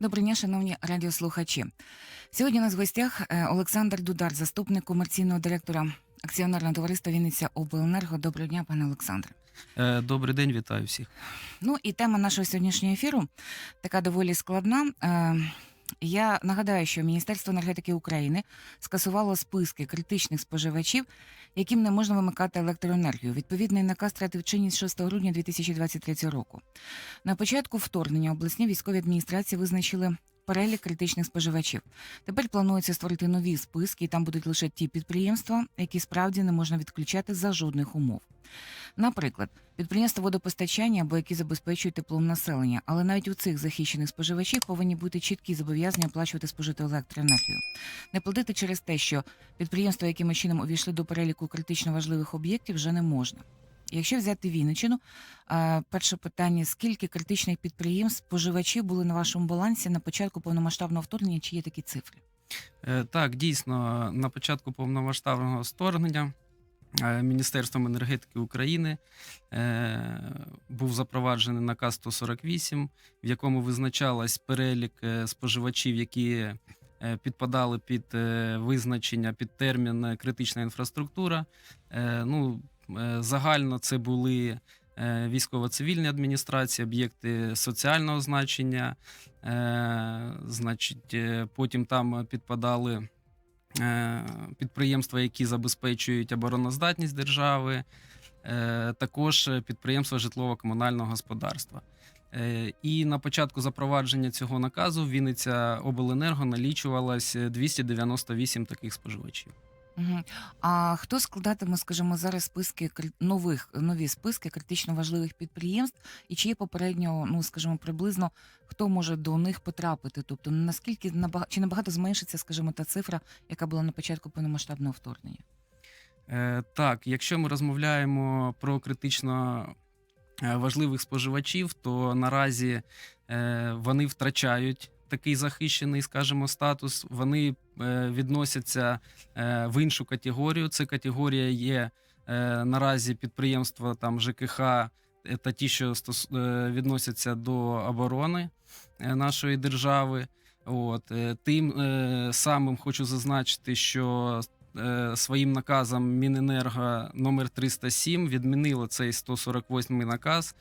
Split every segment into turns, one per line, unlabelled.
Доброго дня, шановні радіослухачі. Сьогодні у нас в гостях е, Олександр Дудар, заступник комерційного директора акціонерного товариства Вінниця Обленерго. Доброго дня, пане Олександре.
Е, Добрий день, вітаю всіх.
Ну і тема нашого сьогоднішнього ефіру така доволі складна. Я нагадаю, що Міністерство енергетики України скасувало списки критичних споживачів, яким не можна вимикати електроенергію. Відповідний наказ втратив чинність 6 грудня 2023 року. На початку вторгнення обласні військові адміністрації визначили перелік критичних споживачів. Тепер планується створити нові списки, і там будуть лише ті підприємства, які справді не можна відключати за жодних умов. Наприклад, підприємства водопостачання або які забезпечують теплом населення, але навіть у цих захищених споживачів повинні бути чіткі зобов'язання оплачувати спожиту електроенергію. Не платити через те, що підприємства, якимось чином увійшли до переліку критично важливих об'єктів, вже не можна. Якщо взяти Вінниччину, е, перше питання: скільки критичних підприємств споживачів були на вашому балансі на початку повномасштабного вторгнення? Чи є такі цифри?
Е, Так, дійсно, на початку повномасштабного вторгнення е, Міністерством енергетики України е, був запроваджений наказ 148, в якому визначалась перелік споживачів, які підпадали під визначення під термін критична інфраструктура. Ну, загально це були е, військово-цивільні адміністрації, об'єкти соціального значення. Е, Значить, е, потім там підпадали е, підприємства, які забезпечують обороноздатність держави, е, також підприємства житлово-комунального господарства. Е, І на початку запровадження цього наказу Вінниця Обленерго налічувалась 298 таких споживачів.
Угу. А хто складатиме, скажімо, зараз списки кри- нових нові списки критично важливих підприємств, і чи є попередньо, ну скажімо, приблизно хто може до них потрапити? Тобто наскільки набага... чи набагато зменшиться, скажімо, та цифра, яка була на початку повномасштабного вторгнення?
Е, Так, якщо ми розмовляємо про критично е, важливих споживачів, то наразі е, вони втрачають такий захищений, скажімо, статус. Вони е, відносяться е, в іншу категорію. Це категорія є е, наразі підприємства там ЖКХ та ті, що відносяться до оборони нашої держави. От тим самим хочу зазначити, що своїм наказом Міненерго номер 307 відмінило цей 148 наказ.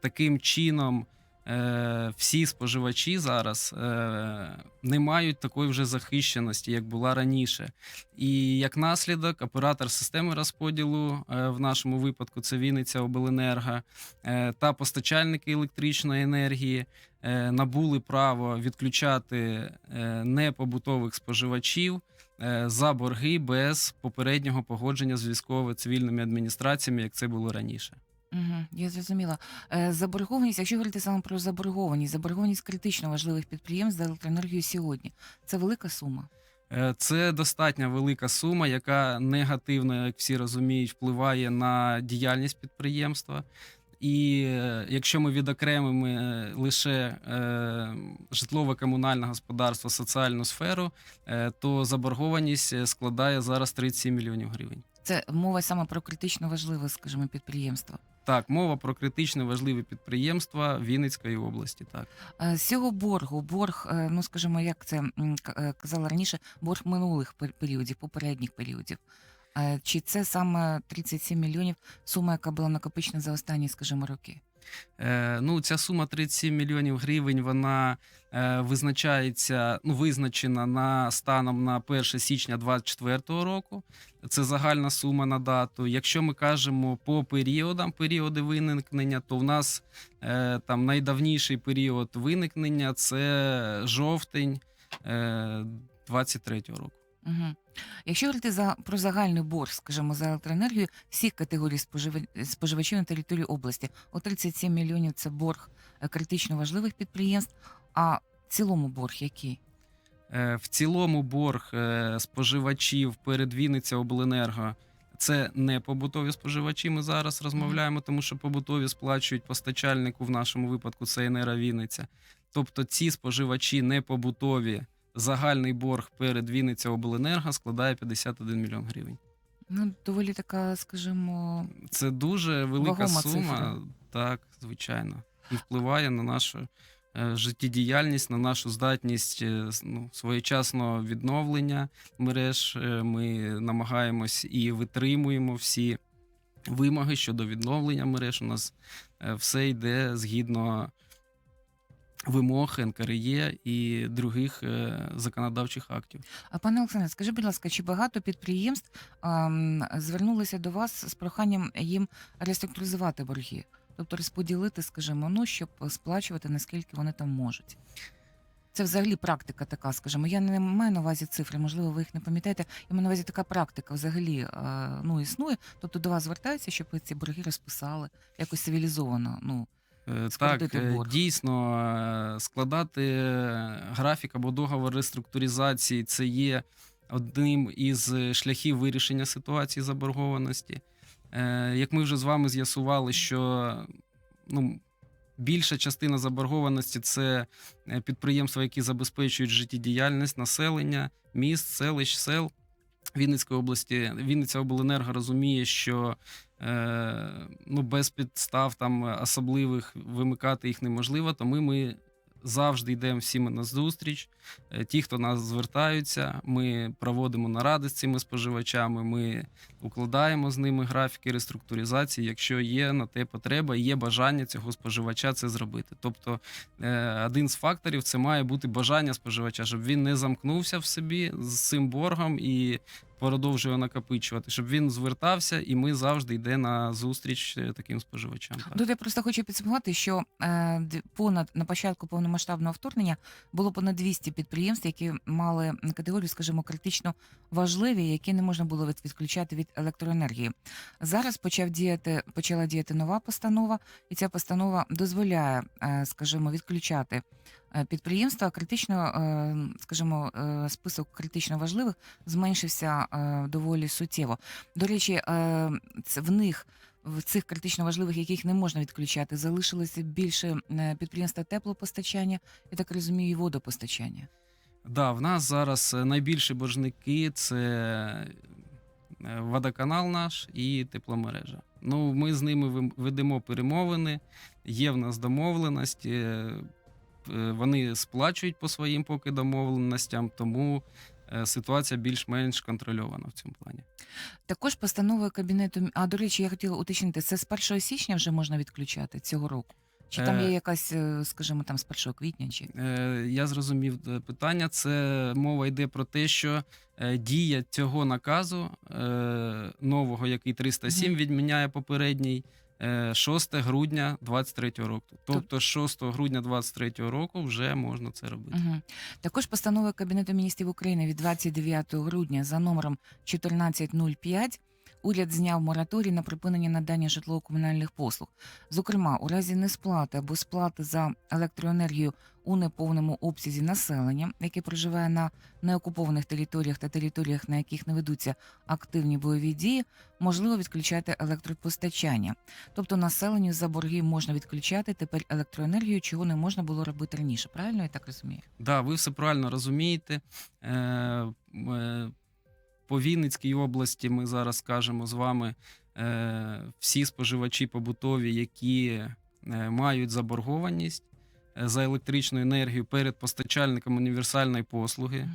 Таким чином, е, всі споживачі зараз е, не мають такої вже захищеності, як була раніше. І як наслідок, оператор системи розподілу е, в нашому випадку це Вінниця Обленерго е, та постачальники електричної енергії е, набули право відключати е, непобутових споживачів е, за борги без попереднього погодження з військово-цивільними адміністраціями, як це було раніше.
Угу, я зрозуміла. Е, Заборгованість, якщо говорити саме про заборгованість, заборгованість критично важливих підприємств за електроенергію сьогодні. Це велика сума.
Е, Це достатньо велика сума, яка негативно, як всі розуміють, впливає на діяльність підприємства. І е, якщо ми відокремимо е, лише е, житлово-комунальне господарство, соціальну сферу, е, то заборгованість е, складає зараз 37 мільйонів гривень.
Це мова саме про критично важливе, скажімо, підприємство.
Так, мова про критично важливі підприємства Вінницької області. Так.
Е, З цього боргу, борг, е, ну скажімо, як це е, казала раніше, борг минулих пер- періодів, попередніх періодів. Чи це саме 37 мільйонів сума, яка була накопичена за останні, скажімо, роки?
Е, ну, ця сума 37 мільйонів гривень, вона е, визначається, ну, визначена на станом на 1 січня 2024 року. Це загальна сума на дату. Якщо ми кажемо по періодам, періоди виникнення, то в нас е, там найдавніший період виникнення це жовтень е, 23 року.
Угу. Якщо говорити за про загальний борг, скажімо, за електроенергію всіх категорій спожив- споживачів на території області, о 37 мільйонів це борг е, критично важливих підприємств. А в цілому борг який?
Е, В цілому борг е, споживачів перед Вінниця Обленерго це не побутові споживачі. Ми зараз розмовляємо, тому що побутові сплачують постачальнику в нашому випадку це Енера Вінниця. Тобто ці споживачі не побутові. Загальний борг перед Вінниця Обленерго складає 51 мільйон гривень.
Ну, доволі така, скажімо,
Це дуже велика сума,
цифра.
так, звичайно, і впливає на нашу е, життєдіяльність, на нашу здатність е, ну, своєчасного відновлення мереж. Е, Ми намагаємось і витримуємо всі вимоги щодо відновлення мереж. У нас все йде згідно вимог НКРЄ і других е, законодавчих актів.
А пане Олександре, скажіть, будь ласка, чи багато підприємств звернулися до вас з проханням їм реструктуризувати борги? Тобто розподілити, скажімо, ну, щоб сплачувати, наскільки вони там можуть. Це взагалі практика така, скажімо. Я не маю на увазі цифри, можливо, ви їх не пам'ятаєте. Я маю на увазі така практика взагалі е, ну, існує. Тобто до вас звертаються, щоб ви ці борги розписали якось цивілізовано. Ну,
Так, е,
борг.
дійсно, е, складати е, графік або договор реструктуризації це є одним із е, шляхів вирішення ситуації заборгованості. Е, Як ми вже з вами з'ясували, що ну, більша частина заборгованості це е, підприємства, які забезпечують життєдіяльність населення, міст, селищ, сел. Вінницької області. Вінниця обленерго розуміє, що е, ну, без підстав там особливих вимикати їх неможливо, тому ми завжди йдемо всіми на зустріч. Е, Ті, хто нас звертаються, ми проводимо наради з цими споживачами, ми укладаємо з ними графіки реструктуризації, якщо є на те потреба, є бажання цього споживача це зробити. Тобто е, один з факторів це має бути бажання споживача, щоб він не замкнувся в собі з цим боргом і продовжує накопичувати, щоб він звертався, і ми завжди йде на зустріч е, таким споживачам.
Тут я просто хочу підсумувати, що е, понад на початку повномасштабного вторгнення було понад 200 підприємств, які мали категорію, скажімо, критично важливі, які не можна було відключати від електроенергії. Зараз почав діяти, почала діяти нова постанова, і ця постанова дозволяє, е, скажімо, відключати підприємства. Критично, е, скажімо, е, список критично важливих зменшився е, доволі суттєво. До речі, е, в них в цих критично важливих, яких не можна відключати, залишилося більше е, підприємства теплопостачання, я так розумію, і водопостачання.
Да, в нас зараз е, найбільші боржники це е, водоканал наш і тепломережа. Ну, ми з ними ведемо перемовини, є в нас домовленості. Е, Вони сплачують по своїм поки домовленостям, тому е, ситуація більш-менш контрольована в цьому плані.
Також постановою кабінету. А до речі, я хотіла уточнити, це з 1 січня вже можна відключати цього року? Чи там
Е,
є якась, скажімо, там з 1 квітня? Чи
Я зрозумів питання. Це мова йде про те, що дія цього наказу нового, який 307
Мгм.
відміняє попередній. Е, 6 грудня 23 року. Тобто, з 6 грудня 23 року вже можна це робити.
Угу. Також постанова Кабінету міністрів України від 29 грудня за номером 1405 уряд зняв мораторій на припинення надання житлово-комунальних послуг. Зокрема, у разі несплати або сплати за електроенергію у неповному обсязі населення, яке проживає на неокупованих територіях та територіях, на яких не ведуться активні бойові дії, можливо відключати електропостачання. Тобто населенню за борги можна відключати тепер електроенергію, чого не можна було робити раніше. Правильно я так розумію?
Да, ви все правильно розумієте. Е, е, По Вінницькій області ми зараз скажемо з вами е, всі споживачі побутові, які е, мають заборгованість е, за електричну енергію перед постачальником універсальної послуги.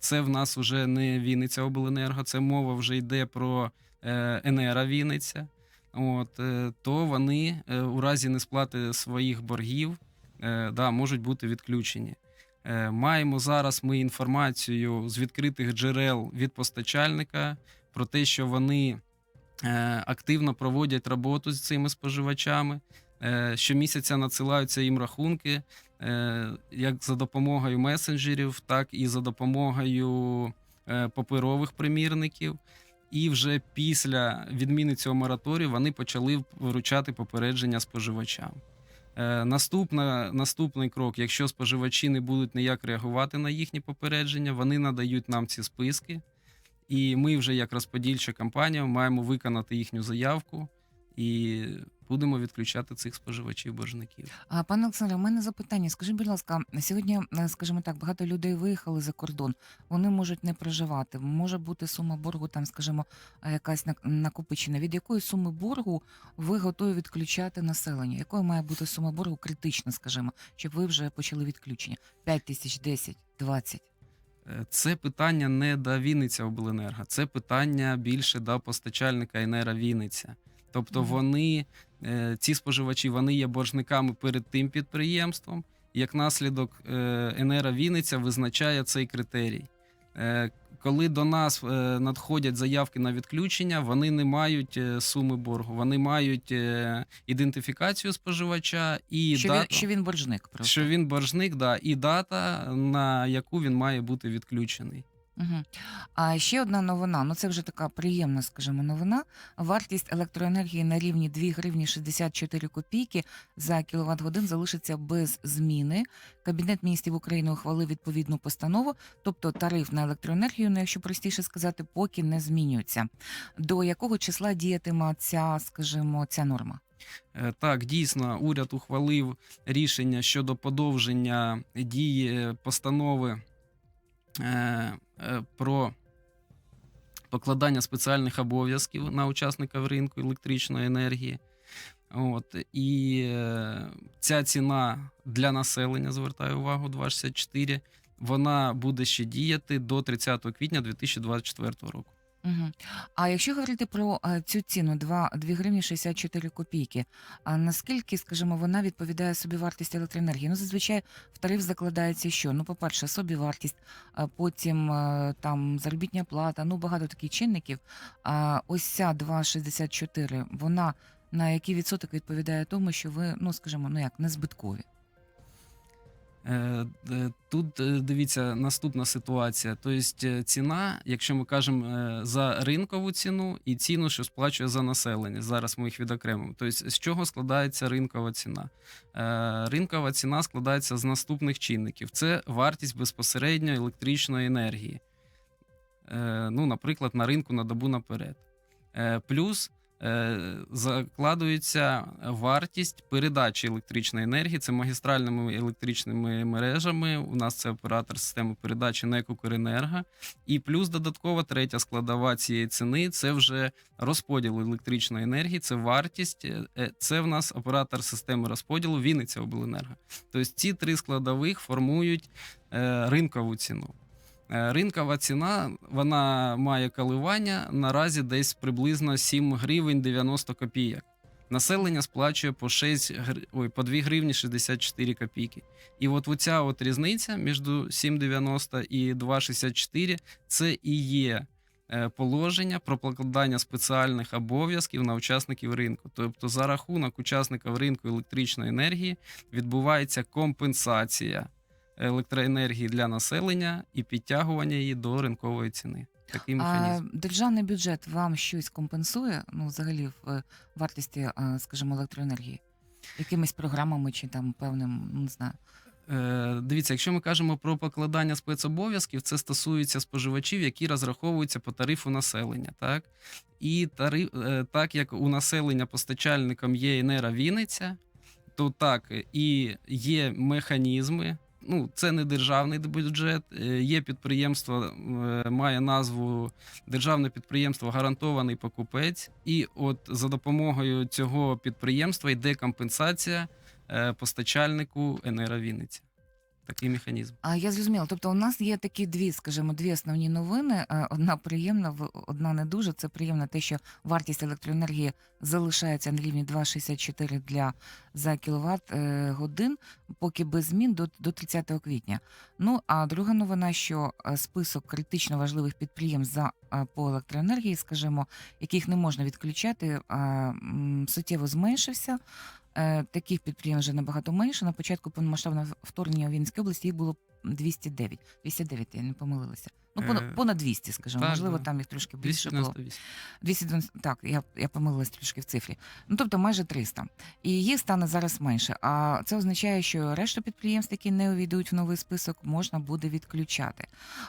Це в нас вже не Вінниця Обленерго, це мова вже йде про Енера Вінниця. От, то вони у разі несплати своїх боргів да, можуть бути відключені. Е, Маємо зараз ми інформацію з відкритих джерел від постачальника про те, що вони е, активно проводять роботу з цими споживачами. Е, Щомісяця надсилаються їм рахунки як за допомогою месенджерів, так і за допомогою паперових примірників. І вже після відміни цього мораторію вони почали вручати попередження споживачам. Е, Наступна, наступний крок, якщо споживачі не будуть ніяк реагувати на їхні попередження, вони надають нам ці списки, і ми вже, як розподільча компанія, маємо виконати їхню заявку і будемо відключати цих споживачів боржників.
А, Пане Олександре, у мене запитання. Скажіть, будь ласка, сьогодні, е, скажімо так, багато людей виїхали за кордон, вони можуть не проживати. Може бути сума боргу, там, скажімо, е, якась накопичена. Від якої суми боргу ви готові відключати населення? Якою має бути сума боргу критична, скажімо, щоб ви вже почали відключення? 5 тисяч, 10, 20?
Е, Це питання не до Вінниця обленерго, це питання більше до постачальника Енера Вінниця. Тобто вони, е, ці споживачі, вони є боржниками перед тим підприємством. Як наслідок, е, Енера Вінниця визначає цей критерій. Е, Коли до нас надходять заявки на відключення, вони не мають суми боргу, вони мають ідентифікацію споживача і
Що він, що він боржник просто?
що він боржник, да, і дата, на яку він має бути відключений.
Угу. А ще одна новина. Ну це вже така приємна, скажімо, новина. Вартість електроенергії на рівні 2 гривні 64 копійки за кіловат годин залишиться без зміни. Кабінет міністрів України ухвалив відповідну постанову, тобто тариф на електроенергію, ну якщо простіше сказати, поки не змінюється. До якого числа діятиме ця, скажімо, ця норма?
Е, Так, дійсно, уряд ухвалив рішення щодо подовження дії постанови е, про покладання спеціальних обов'язків на учасників ринку електричної енергії. От, і е, ця ціна для населення, звертаю увагу, 2,64, вона буде ще діяти до 30 квітня 2024 року.
Угу. А якщо говорити про е, цю ціну 2, 2 гривні 64 копійки, а наскільки, скажімо, вона відповідає собівартості електроенергії? Ну, зазвичай в тариф закладається що? Ну, по-перше, собівартість, а потім е, там заробітня плата, ну багато таких чинників. А ось ця 2,64, вона на який відсоток відповідає тому, що ви, ну скажімо, ну як не збиткові?
Е, е, Тут е, дивіться наступна ситуація. Тобто ціна, якщо ми кажемо за ринкову ціну і ціну, що сплачує за населення. Зараз ми їх відокремимо. Тобто, з чого складається ринкова ціна? Ринкова ціна складається з наступних чинників: це вартість безпосередньо електричної енергії. Ну, наприклад, на ринку на добу наперед. Плюс закладується вартість передачі електричної енергії. Це магістральними електричними мережами. У нас це оператор системи передачі НЕК «Укренерго». І плюс додаткова третя складова цієї ціни це вже розподіл електричної енергії, це вартість. е, е, Це в нас оператор системи розподілу Вінниця обленерго. Тобто ці три складових формують е, ринкову ціну. Е, Ринкова ціна вона має коливання наразі десь приблизно 7 гривень 90 копійок. Населення сплачує по 6 гр... ой, по 2 гривні 64 копійки. І от оця от різниця між 7,90 і 2,64 це і є е, положення про покладання спеціальних обов'язків на учасників ринку. Тобто за рахунок учасників ринку електричної енергії відбувається компенсація електроенергії для населення і підтягування її до ринкової ціни. Такий механізм.
А державний бюджет вам щось компенсує, ну, взагалі, в е, вартості, е, скажімо, електроенергії? Якимись програмами чи там певним, ну, не знаю.
Е, Дивіться, якщо ми кажемо про покладання спецобов'язків, це стосується споживачів, які розраховуються по тарифу населення. Так? І тариф, так як у населення постачальником є Енера Вінниця, то так і є механізми. Ну, це не державний бюджет. е, Є підприємство, е, має назву Державне підприємство Гарантований покупець. І от за допомогою цього підприємства йде компенсація е, постачальнику Енера. Такий механізм.
А я зрозуміла. Тобто, у нас є такі дві, скажімо, дві основні новини. Е, Одна приємна, одна не дуже. Це приємно те, що вартість електроенергії залишається на рівні 2,64 для за кіловат е, годин, поки без змін до, до 30 квітня. Ну а друга новина, що е, список критично важливих підприємств за по електроенергії, скажімо, яких не можна відключати, суттєво зменшився. Е, Таких підприємств вже набагато менше. На початку повномасштабного вторгнення у Вінницькій області їх було 209. 209, я не помилилася. Ну,
Е,
понад, понад 200, скажімо.
так,
Можливо,
да.
там їх трошки більше було.
298.
290, так, я, я помилилась трошки в цифрі. Ну, тобто майже 300. І їх стане зараз менше. А це означає, що решту підприємств, які не увійдуть в новий список, можна буде відключати.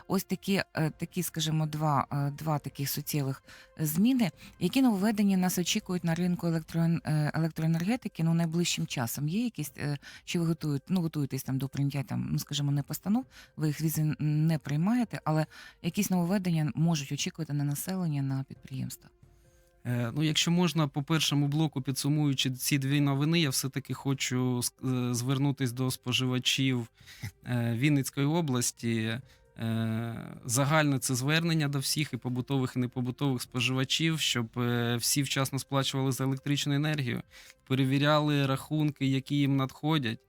Ось такі, е, такі скажімо, два, е, два таких суттєвих зміни, які нововведення нас очікують на ринку електро, е, електроенергетики ну, найближчим часом. Є якісь, е, чи ви готуєте, ну, готуєтесь там до прийняття, там, ну, скажімо, не постанов, ви їх візи не приймаєте, але якісь нововведення можуть очікувати на населення, на підприємства.
Е, Ну, якщо можна, по першому блоку, підсумуючи ці дві новини, я все-таки хочу е, звернутись до споживачів е, Вінницької області. Загальне це звернення до всіх і побутових, і непобутових споживачів, щоб всі вчасно сплачували за електричну енергію, перевіряли рахунки, які їм надходять,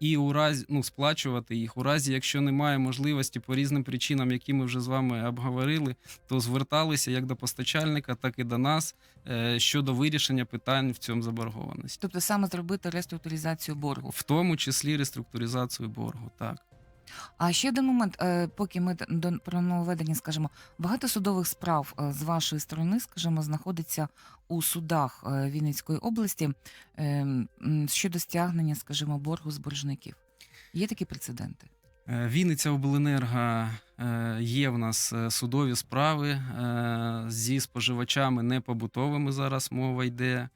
і у разі ну, сплачувати їх. У разі, якщо немає можливості по різним причинам, які ми вже з вами обговорили, то зверталися як до постачальника, так і до нас е, щодо вирішення питань в цьому заборгованості,
Тобто саме зробити реструктуризацію боргу.
в тому числі реструктуризацію боргу. Так.
А ще один момент, е, поки ми до про нововведення скажемо, багато судових справ е, з вашої сторони, скажімо, знаходиться у судах е, Вінницької області е, м, щодо стягнення, скажімо, боргу з боржників. Є такі прецеденти?
Вінниця обленерго є в нас судові справи зі споживачами непобутовими зараз мова йде.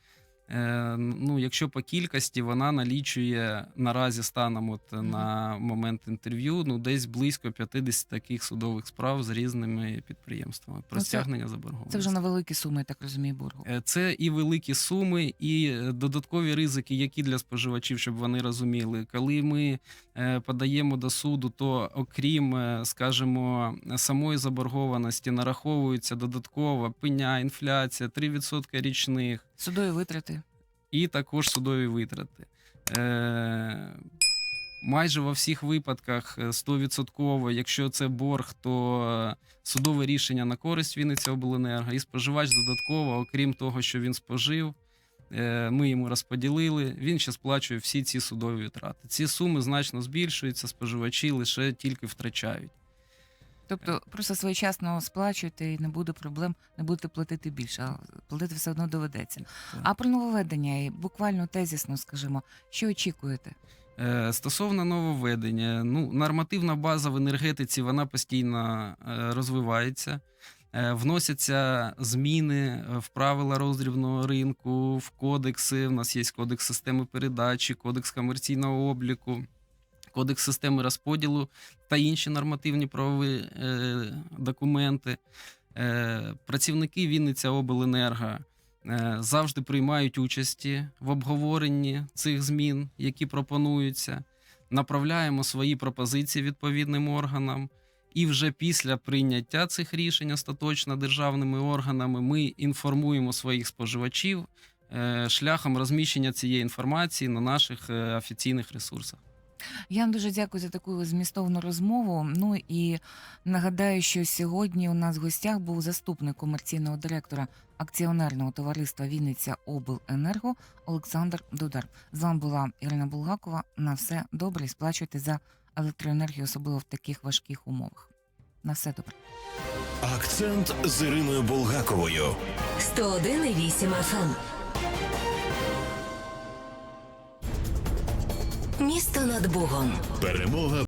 Е, Ну, якщо по кількості вона налічує наразі станом от на момент інтерв'ю, ну десь близько 50 таких судових справ з різними підприємствами про
Ну, це-
стягнення заборгованості.
Це вже на великі суми, я так розумію, боргу.
Е, Це і великі суми, і е, додаткові ризики, які для споживачів, щоб вони розуміли. Коли ми е, подаємо до суду, то окрім, е, скажімо, самої заборгованості, нараховується додатково пеня, інфляція, 3% річних
Судові витрати.
і також судові витрати. Е, майже во всіх випадках е, 100%, якщо це борг, то е, судове рішення на користь Вінниця обленерго, і споживач додатково, окрім того, що він спожив, е, ми йому розподілили, він ще сплачує всі ці судові витрати. Ці суми значно збільшуються, споживачі лише тільки втрачають.
Тобто просто своєчасно сплачуєте і не буде проблем, не будете платити більше, а платити все одно доведеться. А про нововведення, і буквально тезісно, скажімо, що очікуєте?
Е, Стосовно нововведення, ну, нормативна база в енергетиці вона постійно е, розвивається. Е, Вносяться зміни в правила роздрібного ринку, в кодекси. У нас є кодекс системи передачі, кодекс комерційного обліку, кодекс системи розподілу та інші нормативні правові е, документи. Е, Працівники Вінниця Обленерго е, завжди приймають участі в обговоренні цих змін, які пропонуються. Направляємо свої пропозиції відповідним органам. І вже після прийняття цих рішень остаточно державними органами ми інформуємо своїх споживачів е, шляхом розміщення цієї інформації на наших е, офіційних ресурсах.
Я вам дуже дякую за таку змістовну розмову. Ну і нагадаю, що сьогодні у нас в гостях був заступник комерційного директора акціонерного товариства Вінниця Обленерго Олександр Дудар. З вами була Ірина Булгакова. На все добре сплачуйте за електроенергію, особливо в таких важких умовах. На все добре.
Акцент з Іриною Булгаковою.
101,8 FM. Місто над Богом.
Перемога